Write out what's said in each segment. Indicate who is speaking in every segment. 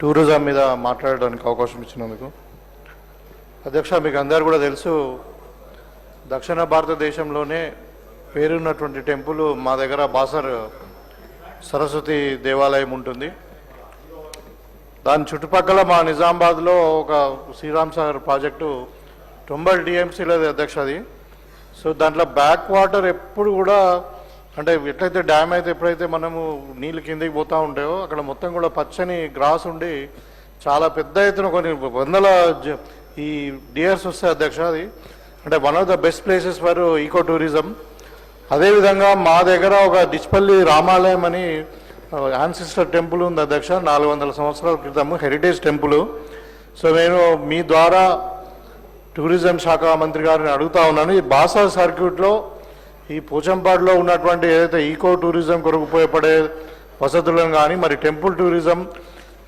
Speaker 1: Tourism మీద మాట్లాడడానికి అవకాశం ఇచ్చినందుకు. అధ్యక్ష మీకు అందరు కూడా తెలుసు దక్షిణ భారతదేశంలోనే పేరున్నటువంటి టెంపుల్ మా దగ్గర బాసర్ సరస్వతి దేవాలయం ఉంటుంది. దాని చుట్టుపక్కల మా నిజామాబాద్లో ఒక శ్రీరామ్ సాగర్ ప్రాజెక్టు టొంబల్ డిఎంసీలో అధ్యక్ష అది సో దాంట్లో బ్యాక్ వాటర్ ఎప్పుడు కూడా అంటే ఎట్లయితే డ్యామ్ అయితే ఎప్పుడైతే మనము నీళ్ళు కిందికి పోతూ ఉంటాయో అక్కడ మొత్తం కూడా పచ్చని గ్రాస్ ఉండి చాలా పెద్ద ఎత్తున కొన్ని వందల జ- ఈ డియర్స్ వస్తాయి అధ్యక్ష అది. అంటే one of the best places for eco tourism అదేవిధంగా మా దగ్గర ఒక డిచ్పల్లి రామాలయం అని యాన్సిస్టర్ టెంపుల్ ఉంది అధ్యక్ష నాలుగు వందల సంవత్సరాల క్రితం హెరిటేజ్ టెంపుల్ సో నేను మీ ద్వారా టూరిజం శాఖ మంత్రి గారిని అడుగుతా ఉన్నాను. ఈ బాసా సర్క్యూట్లో ఈ పోచంపాడులో ఉన్నటువంటి ఏదైతే ఈకో టూరిజం కొరకు ఉపయోగపడే వసతులను కానీ మరి టెంపుల్ టూరిజం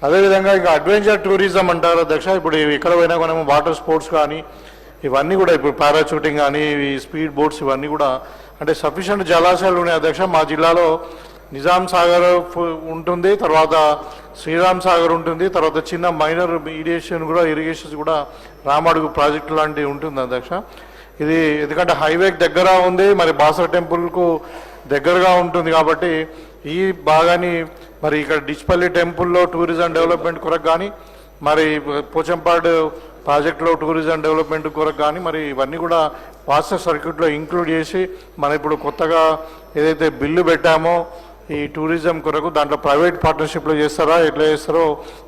Speaker 1: అదేవిధంగా ఇంకా అడ్వెంచర్ టూరిజం అంటారు. అధ్యక్ష ఇప్పుడు ఎక్కడ పోయినా మనం వాటర్ స్పోర్ట్స్ కానీ ఇవన్నీ కూడా ఇప్పుడు పారాచూటింగ్ కానీ స్పీడ్ బోట్స్ ఇవన్నీ కూడా అంటే సఫిషియంట్ జలాశయాలు ఉన్నాయి. అధ్యక్ష మా జిల్లాలో నిజాం సాగర్ ఉంటుంది తర్వాత శ్రీరామ్ సాగర్ ఉంటుంది తర్వాత చిన్న మైనర్ ఇరిగేషన్ కూడా ఇరిగేషన్స్ కూడా రామడుగు ప్రాజెక్టు లాంటివి ఉంటుంది అధ్యక్ష ఇది ఎందుకంటే హైవేకి దగ్గర ఉంది మరి బాసర టెంపుల్కు దగ్గరగా ఉంటుంది కాబట్టి ఈ భాగాన్ని మరి ఇక్కడ డిచ్పల్లి టెంపుల్లో టూరిజం డెవలప్మెంట్ కొరకు కానీ మరి పోచంపాడు ప్రాజెక్టులో టూరిజం డెవలప్మెంట్ కొరకు కానీ మరి ఇవన్నీ కూడా వాట్సాప్ సర్క్యూట్లో ఇంక్లూడ్ చేసి మనం ఇప్పుడు కొత్తగా ఏదైతే బిల్లు పెట్టామో ఈ టూరిజం కొరకు దాంట్లో ప్రైవేట్ పార్ట్నర్షిప్లో చేస్తారా ఎట్లా చేస్తారో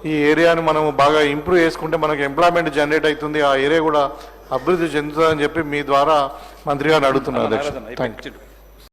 Speaker 1: ఈ ఏరియాని మనం బాగా ఇంప్రూవ్ చేసుకుంటే మనకి ఎంప్లాయ్మెంట్ జనరేట్ అవుతుంది ఆ ఏరియా కూడా అభివృద్ధి చెందుతుందని చెప్పి మీ ద్వారా మంత్రి గారిని అడుగుతున్నాను అధ్యక్ష. Thank you